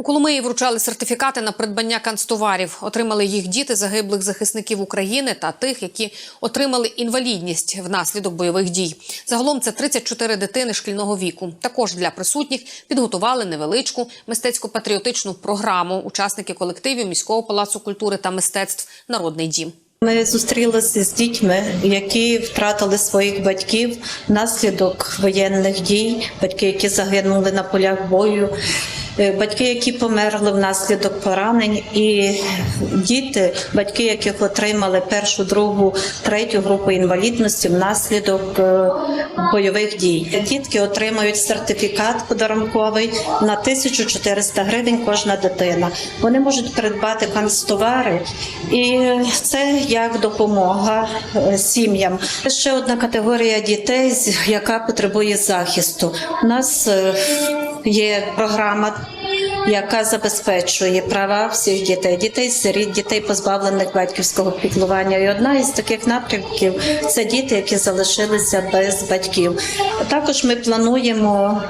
У Коломиї вручали сертифікати на придбання канцтоварів. Отримали їх діти загиблих захисників України та тих, які отримали інвалідність внаслідок бойових дій. Загалом це 34 дитини шкільного віку. Також для присутніх підготували невеличку мистецько-патріотичну програму. Учасники колективів міського палацу культури та мистецтв Народний дім. Ми зустрілися з дітьми, які втратили своїх батьків внаслідок воєнних дій, батьки, які загинули на полях бою, батьки, які померли внаслідок поранень, і діти, батьки, яких отримали першу, другу, третю групу інвалідності внаслідок е, бойових дій. Дітки отримають сертифікат подарунковий на 1400 гривень кожна дитина. Вони можуть придбати канцтовари, і це як допомога е, сім'ям. Ще одна категорія дітей, яка потребує захисту. У нас е, є програма. Яка забезпечує права всіх дітей, дітей сиріт, дітей позбавлених батьківського піклування. І одна із таких напрямків це діти, які залишилися без батьків. Також ми плануємо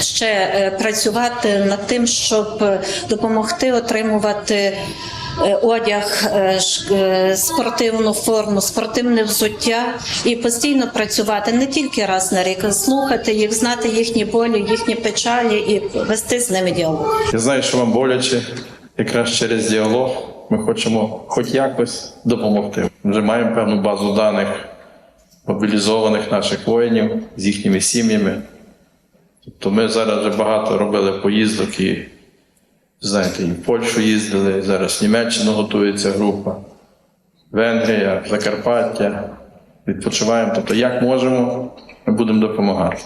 ще е, працювати над тим, щоб е, допомогти отримувати. Е, Одяг, е, е, спортивну форму, спортивне взуття і постійно працювати не тільки раз на рік, а слухати їх, знати їхні болі, їхні печалі і вести з ними діалог. Я знаю, що вам боляче. Якраз через діалог ми хочемо хоч якось допомогти. Вже маємо певну базу даних мобілізованих наших воїнів з їхніми сім'ями. Тобто ми зараз вже багато робили поїздок і, знаєте, і в Польщу їздили, зараз в Німеччину готується група, Венгрія, Закарпаття. Відпочиваємо. Тобто, як можемо, ми будемо допомагати.